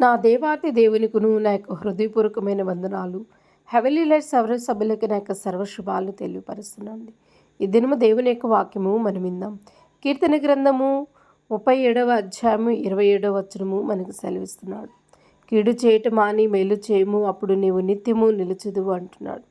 నా దేవాతి దేవునికును నా యొక్క హృదయపూర్వకమైన వందనాలు. హెవెలీ లైట్ సర్వ సభ్యులకి నా యొక్క సర్వశుభాలు తెలియపరుస్తున్నాను ఈ దినము దేవుని యొక్క వాక్యము మనం విందాం. కీర్తన గ్రంథము ముప్పై ఏడవ అధ్యాయము ఇరవై ఏడవ వచనము మనకు సెలవిస్తున్నాడు. కీడు చేయటం మాని మేలు చేయము అప్పుడు నీవు నిత్యము నిలుచుదువు అంటున్నాడు.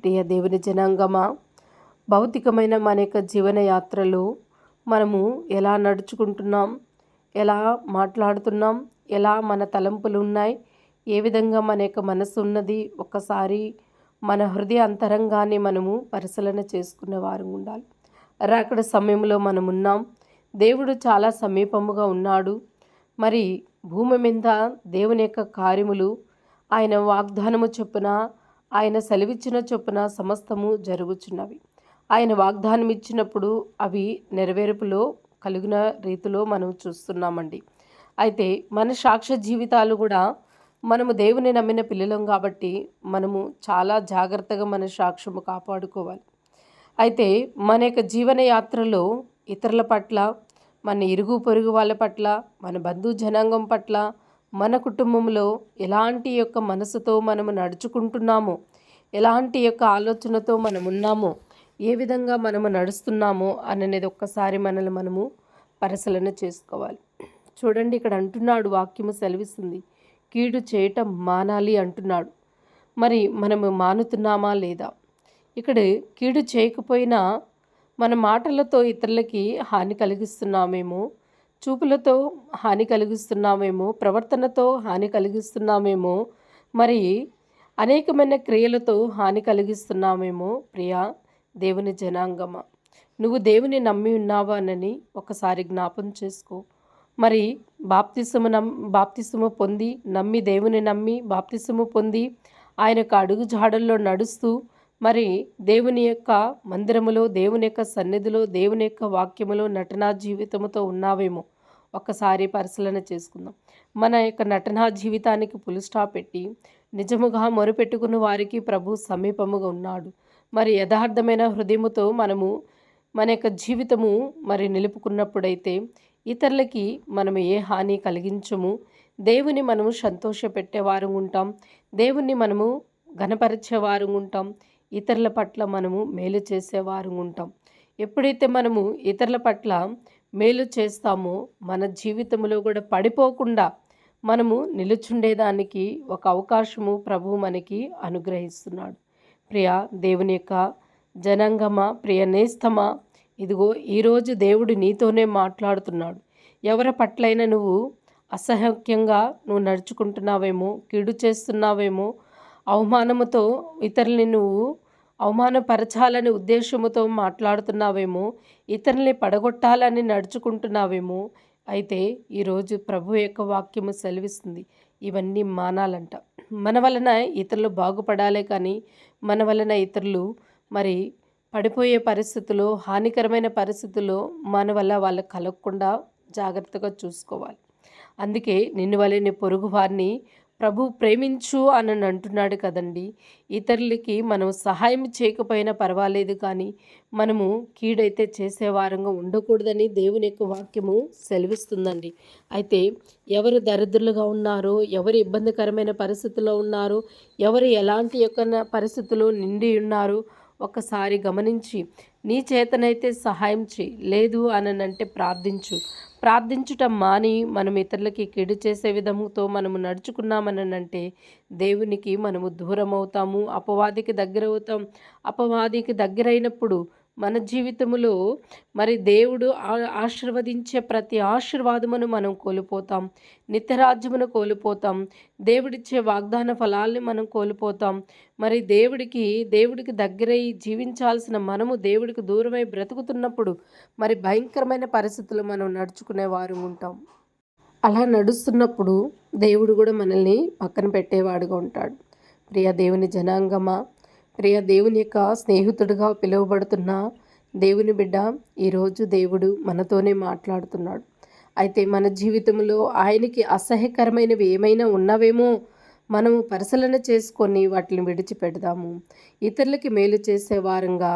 ప్రియ దేవుని జనాంగమా భౌతికమైన మన యొక్క జీవన యాత్రలో మనము ఎలా నడుచుకుంటున్నాం ఎలా మాట్లాడుతున్నాం ఎలా మన తలంపులు ఉన్నాయి ఏ విధంగా మన యొక్క మనసు ఉన్నది ఒక్కసారి మన హృదయ అంతరంగాన్ని మనము పరిశీలన చేసుకునే వారు ఉండాలి. రాకడ సమయంలో మనం ఉన్నాం దేవుడు చాలా సమీపముగా ఉన్నాడు. మరి భూమి మీద దేవుని యొక్క కార్యములు ఆయన వాగ్దానము చొప్పున ఆయన సెలవిచ్చిన చొప్పున సమస్తము జరుగుచున్నవి. ఆయన వాగ్దానం ఇచ్చినప్పుడు అవి నెరవేర్పులో కలిగిన రీతిలో మనం చూస్తున్నామండి. అయితే మన సాక్ష్య జీవితాలు కూడా మనము దేవుని నమ్మిన పిల్లలం కాబట్టి మనము చాలా జాగ్రత్తగా మన సాక్ష్యము కాపాడుకోవాలి. అయితే మన యొక్క జీవన యాత్రలో ఇతరుల పట్ల మన ఇరుగు పొరుగు వాళ్ళ పట్ల మన బంధు జనాంగం పట్ల మన కుటుంబంలో ఎలాంటి యొక్క మనసుతో మనము నడుచుకుంటున్నామో ఎలాంటి యొక్క ఆలోచనతో మనం ఉన్నామో ఏ విధంగా మనము నడుస్తున్నామో అనేది ఒక్కసారి మనల్ని మనము పరిశీలన చేసుకోవాలి. చూడండి ఇక్కడ అంటున్నాడు వాక్యము సెలవిస్తుంది. కీడు చేయటం మానాలి అంటున్నాడు. మరి మనము మానుతున్నామా లేదా? ఇక్కడ కీడు చేయకపోయినా మన మాటలతో ఇతరులకి హాని కలిగిస్తున్నామేమో? చూపులతో హాని కలిగిస్తున్నామేమో? ప్రవర్తనతో హాని కలిగిస్తున్నామేమో? మరి అనేకమైన క్రియలతో హాని కలిగిస్తున్నామేమో? ప్రియా దేవుని జనాంగమ? నువ్వు దేవుని నమ్మి ఉన్నావానని ఒకసారి జ్ఞాపం చేసుకో. మరి బాప్తిసము నమ్ బాప్తిసము పొంది నమ్మి దేవుని నమ్మి బాప్తిసము పొంది ఆయన యొక్క అడుగు జాడల్లో నడుస్తూ మరి దేవుని యొక్క మందిరములో దేవుని యొక్క సన్నిధిలో దేవుని యొక్క వాక్యములో నటనా జీవితముతో ఉన్నావేమో ఒక్కసారి పరిశీలన చేసుకుందాం. మన యొక్క నటనా జీవితానికి పులుస్టాప్ పెట్టి నిజముగా మొరుపెట్టుకున్న వారికి ప్రభు సమీపముగా ఉన్నాడు. మరి యథార్థమైన హృదయముతో మనము మన యొక్క జీవితము మరి నిలుపుకున్నప్పుడైతే ఇతరులకి మనము ఏ హాని కలిగించము. దేవుని మనము సంతోషపెట్టేవారు ఉంటాం. దేవుణ్ణి మనము ఘనపరిచేవారు ఉంటాం. ఇతరుల పట్ల మనము మేలు చేసేవారు ఉంటాం. ఎప్పుడైతే మనము ఇతరుల పట్ల మేలు చేస్తామో మన జీవితంలో కూడా పడిపోకుండా మనము నిలుచుండేదానికి ఒక అవకాశము ప్రభు మనకి అనుగ్రహిస్తున్నాడు. ప్రియ దేవుని యొక్క జనాంగమ ప్రియ నేస్తమా ఇదిగో ఈరోజు దేవుడు నీతోనే మాట్లాడుతున్నాడు. ఎవరి పట్లైనా నువ్వు అసహ్యంగా నువ్వు నడుచుకుంటున్నావేమో కీడు చేస్తున్నావేమో అవమానముతో ఇతరుల్ని నువ్వు అవమానపరచాలని ఉద్దేశముతో మాట్లాడుతున్నావేమో ఇతరుల్ని పడగొట్టాలని నడుచుకుంటున్నావేమో అయితే ఈరోజు ప్రభు యొక్క వాక్యము సెలవిస్తుంది. ఇవన్నీ మానాలంట. మన వలన ఇతరులు బాగుపడాలే కానీ మన వలన ఇతరులు మరి పడిపోయే పరిస్థితులు హానికరమైన పరిస్థితులు మన వల్ల వాళ్ళకు కలగకుండా జాగ్రత్తగా చూసుకోవాలి. అందుకే నిన్ను వలె నీ పొరుగు వారిని ప్రభు ప్రేమించు అని అంటున్నాడు కదండి. ఇతరులకి మనం సహాయం చేయకపోయినా పర్వాలేదు కానీ మనము కీడైతే చేసేవారంగా ఉండకూడదని దేవుని యొక్క వాక్యము సెలవిస్తుందండి. అయితే ఎవరు దరిద్రులుగా ఉన్నారో ఎవరు ఇబ్బందికరమైన పరిస్థితుల్లో ఉన్నారో ఎవరు ఎలాంటి యొక్క పరిస్థితులు నిండి ఉన్నారో ఒక్కసారి గమనించి నీ చేతనైతే సహాయం చేయి లేదు అననంటే ప్రార్థించు. ప్రార్థించుటం మాని మనం ఇతరులకి కీడు చేసే విధముతో మనము నడుచుకున్నామనంటే దేవునికి మనము దూరం అవుతాము అపవాదికి దగ్గర అవుతాం అపవాదికి దగ్గరైనప్పుడు మన జీవితములో మరి దేవుడు ఆశీర్వదించే ప్రతి ఆశీర్వాదమును మనం కోల్పోతాం. నిత్యరాజ్యమును కోల్పోతాం. దేవుడిచ్చే వాగ్దాన ఫలాల్ని మనం కోల్పోతాం. మరి దేవుడికి దేవుడికి దగ్గరై జీవించాల్సిన మనము దేవుడికి దూరమై బ్రతుకుతున్నప్పుడు మరి భయంకరమైన పరిస్థితులు మనం నడుచుకునే వారు ఉంటాం. అలా నడుస్తున్నప్పుడు దేవుడు కూడా మనల్ని పక్కన పెట్టేవాడుగా ఉంటాడు. ప్రియ దేవుని జనాంగమా ప్రియ దేవుని యొక్క స్నేహితుడిగా పిలువబడుతున్న దేవుని బిడ్డ ఈరోజు దేవుడు మనతోనే మాట్లాడుతున్నాడు. అయితే మన జీవితంలో ఆయనకి అసహ్యకరమైనవి ఏమైనా ఉన్నవేమో మనము పరిశీలన చేసుకొని వాటిని విడిచిపెడదాము. ఇతరులకి మేలు చేసే వారంగా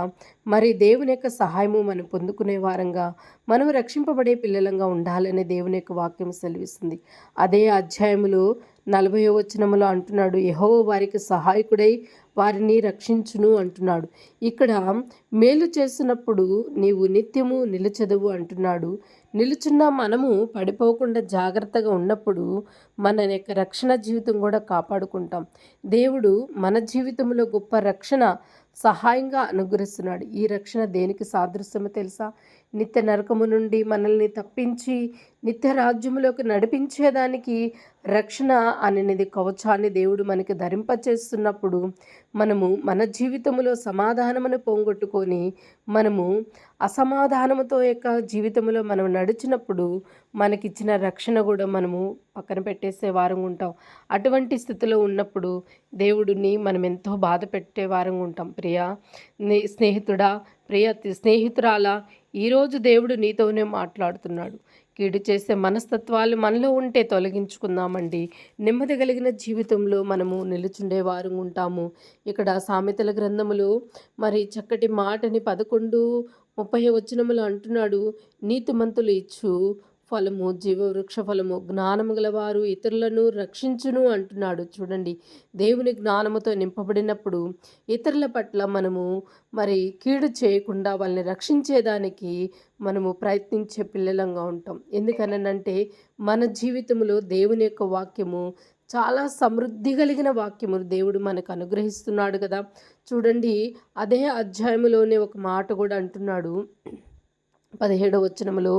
మరి దేవుని యొక్క సహాయము మనం పొందుకునే వారంగా మనం రక్షింపబడే పిల్లలంగా ఉండాలని దేవుని యొక్క వాక్యం సెలవిస్తుంది. అదే అధ్యాయములో నలభై వచనములో అంటున్నాడు యహో వారికి సహాయకుడై వారిని రక్షించును అంటున్నాడు. ఇక్కడ మేలు చేసినప్పుడు నీవు నిత్యము నిలుచదువు అంటున్నాడు. నిలుచున్న మనము పడిపోకుండా జాగ్రత్తగా ఉన్నప్పుడు మన యొక్క రక్షణ జీవితం కూడా కాపాడుకుంటాం. దేవుడు మన జీవితంలో గొప్ప రక్షణ సహాయంగా అనుగ్రహిస్తున్నాడు. ఈ రక్షణ దేనికి సాదృశ్యమో తెలుసా? నిత్య నరకము నుండి మనల్ని తప్పించి నిత్య రాజ్యములోకి నడిపించేదానికి రక్షణ అనేది కవచాన్ని దేవుడు మనకి ధరింపచేస్తున్నప్పుడు మనము మన జీవితంలో సమాధానమును పోగొట్టుకొని మనము అసమాధానముతో యొక్క జీవితంలో మనం నడిచినప్పుడు మనకిచ్చిన రక్షణ కూడా మనము పక్కన పెట్టేసే వారం ఉంటాం అటువంటి స్థితిలో ఉన్నప్పుడు దేవుడిని మనం ఎంతో బాధ పెట్టే వారం ఉంటాం ప్రియా స్నేహితుడా ప్రియ స్నేహితురాలా ఈరోజు దేవుడు నీతోనే మాట్లాడుతున్నాడు. కీడు చేసే మనస్తత్వాలు మనలో ఉంటే తొలగించుకుందామండి. నెమ్మది కలిగిన జీవితంలో మనము నిలుచుండే వారు ఉంటాము ఇక్కడ సామెతల గ్రంథములు మరి చక్కటి మాటని పదకొండు ముప్పై వచనములు అంటున్నాడు నీతిమంతులు ఇచ్చు ఫలము జీవవృక్ష ఫలము జ్ఞానము గలవారు ఇతరులను రక్షించును అంటున్నాడు. చూడండి దేవుని జ్ఞానముతో నింపబడినప్పుడు ఇతరుల పట్ల మనము మరి కీడు చేయకుండా వాళ్ళని రక్షించేదానికి మనము ప్రయత్నించే పిల్లలంగా ఉంటాం. ఎందుకనంటే మన జీవితంలో దేవుని యొక్క వాక్యము చాలా సమృద్ధి కలిగిన వాక్యము. దేవుడు మనకు అనుగ్రహిస్తున్నాడు కదా. చూడండి అదే అధ్యాయంలోనే ఒక మాట కూడా అంటున్నాడు. పదిహేడవ వచనములో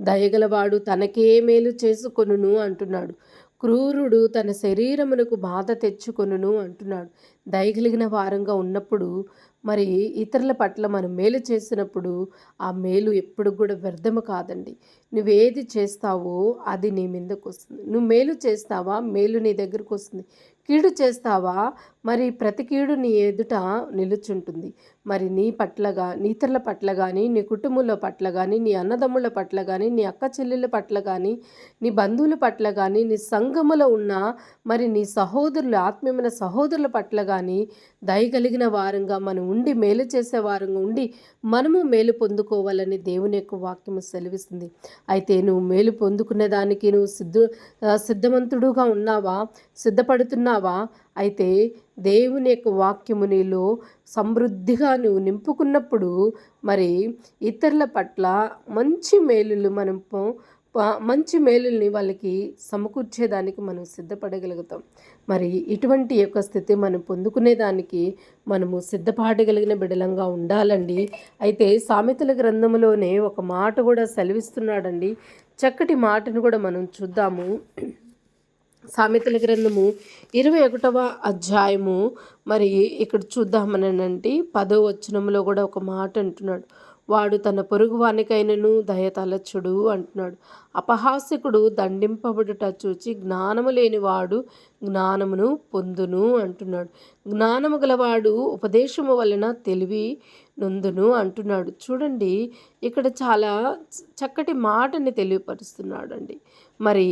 దయగలవాడు తనకే మేలు చేసుకొనును అంటున్నాడు. క్రూరుడు తన శరీరమునకు బాధ తెచ్చుకొనును అంటున్నాడు. దయగలిగిన వారంగా ఉన్నప్పుడు మరి ఇతరుల పట్ల మనం మేలు చేసినప్పుడు ఆ మేలు ఎప్పుడు కూడా వ్యర్థము కాదండి. నువ్వేది చేస్తావో అది నీ మీదకు వస్తుంది. నువ్వు మేలు చేస్తావా? మేలు నీ దగ్గరకు వస్తుంది. కీడు చేస్తావా? మరి ప్రతి కీడు నీ ఎదుట నిలుచుంటుంది. మరి నీ పట్లగా నీ ఇతరుల పట్ల కానీ నీ కుటుంబంలో పట్ల కానీ నీ అన్నదమ్ముల పట్ల కానీ నీ అక్క చెల్లెళ్ళ పట్ల కానీ నీ బంధువుల పట్ల కానీ నీ సంఘములో ఉన్న మరి నీ సహోదరులు ఆత్మీయమైన సహోదరుల పట్ల కానీ దయగలిగిన వారంగా మనం ఉండి మేలు చేసేవారంగా ఉండి మనము మేలు పొందుకోవాలని దేవుని యొక్క వాక్యము సెలవిస్తుంది. అయితే నువ్వు మేలు పొందుకునే దానికి నువ్వు సిద్ధ సిద్ధవంతుడుగా ఉన్నావా? సిద్ధపడుతున్నావా? అయితే దేవుని యొక్క వాక్యము నీలో సమృద్ధిగా నువ్వు నింపుకున్నప్పుడు మరి ఇతరుల పట్ల మంచి మేలులు మనం మంచి మేలుల్ని వాళ్ళకి సమకూర్చేదానికి మనం సిద్ధపడగలుగుతాం. మరి ఇటువంటి యొక్క స్థితి మనం పొందుకునేదానికి మనము సిద్ధపడగలిగిన బిడలంగా ఉండాలండి. అయితే సామెతల గ్రంథంలోనే ఒక మాట కూడా సెలవిస్తున్నాడండి. చక్కటి మాటను కూడా మనం చూద్దాము. సామెతల గ్రంథము ఇరవై ఒకటవ అధ్యాయము. మరి ఇక్కడ చూద్దామనంటే పదో వచనంలో కూడా ఒక మాట అంటున్నాడు. వాడు తన పొరుగువానికైనను దయ తలచుడు అంటున్నాడు. అపహాసకుడు దండింపబడుట చూచి జ్ఞానము లేనివాడు జ్ఞానమును పొందును అంటున్నాడు. జ్ఞానము గలవాడు ఉపదేశము వలన తెలివి నొందును అంటున్నాడు. చూడండి ఇక్కడ చాలా చక్కటి మాటని తెలియపరుస్తున్నాడు అండి మరి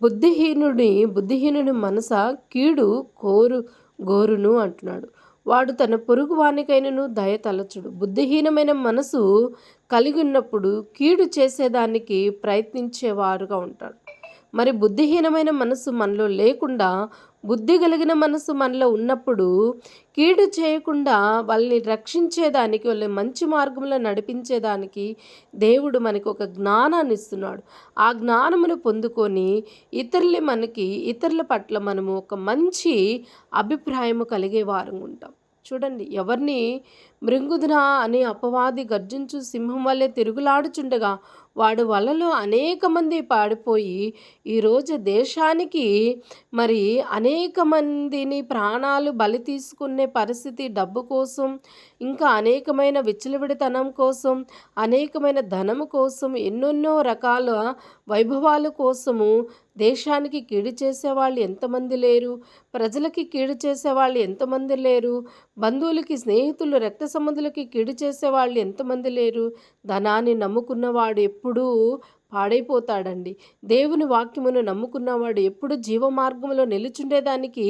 బుద్ధిహీనుడి బుద్ధిహీనుని మనస కీడు కోరు గోరును అంటున్నాడు. వాడు తన పొరుగు వానికైనను దయ తలచుడు. బుద్ధిహీనమైన మనసు కలిగి ఉన్నప్పుడు కీడు చేసేదానికి ప్రయత్నించేవారుగా ఉంటాడు. మరి బుద్ధిహీనమైన మనసు మనలో లేకుండా బుద్ధి కలిగిన మనసు మనలో ఉన్నప్పుడు కీడు చేయకుండా వాళ్ళని రక్షించేదానికి వాళ్ళని మంచి మార్గంలో నడిపించేదానికి దేవుడు మనకి ఒక జ్ఞానాన్ని ఇస్తున్నాడు. ఆ జ్ఞానమును పొందుకొని ఇతరులు మనకి ఇతరుల పట్ల మనము ఒక మంచి అభిప్రాయము కలిగే వారం ఉంటాం. చూడండి ఎవరిని మృంగుదున అనే అపవాది గర్జించు సింహం వల్లే తిరుగులాడుచుండగా వాడు వలలో అనేక మంది పాడిపోయి ఈరోజు దేశానికి మరి అనేక మందిని ప్రాణాలు బలి తీసుకునే పరిస్థితి డబ్బు కోసం ఇంకా అనేకమైన విచ్చలవిడితనం కోసం అనేకమైన ధనము కోసం ఎన్నెన్నో రకాల వైభవాల కోసము దేశానికి కీడు చేసేవాళ్ళు ఎంతమంది లేరు? ప్రజలకి కీడు చేసేవాళ్ళు ఎంతమంది లేరు? బంధువులకి స్నేహితులు రక్త సంబంధులకి కీడు చేసేవాళ్ళు ఎంతమంది లేరు? ధనాన్ని నమ్ముకున్నవాడు ఎప్పుడూ పాడైపోతాడండి. దేవుని వాక్యమును నమ్ముకున్నవాడు ఎప్పుడు జీవ మార్గంలో నిలుచుండేదానికి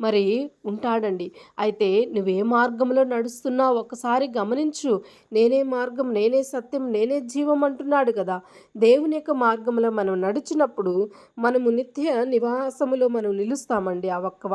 మరి ఉంటాడండి. అయితే నువ్వే మార్గంలో నడుస్తున్నావు. ఒకసారి గమనించు. నేనే మార్గం నేనే సత్యం నేనే జీవం అంటున్నాడు కదా. దేవుని యొక్క మార్గంలో మనం నడిచినప్పుడు మనము నిత్య నివాసములో మనం నిలుస్తామండి. ఆ ఒక్క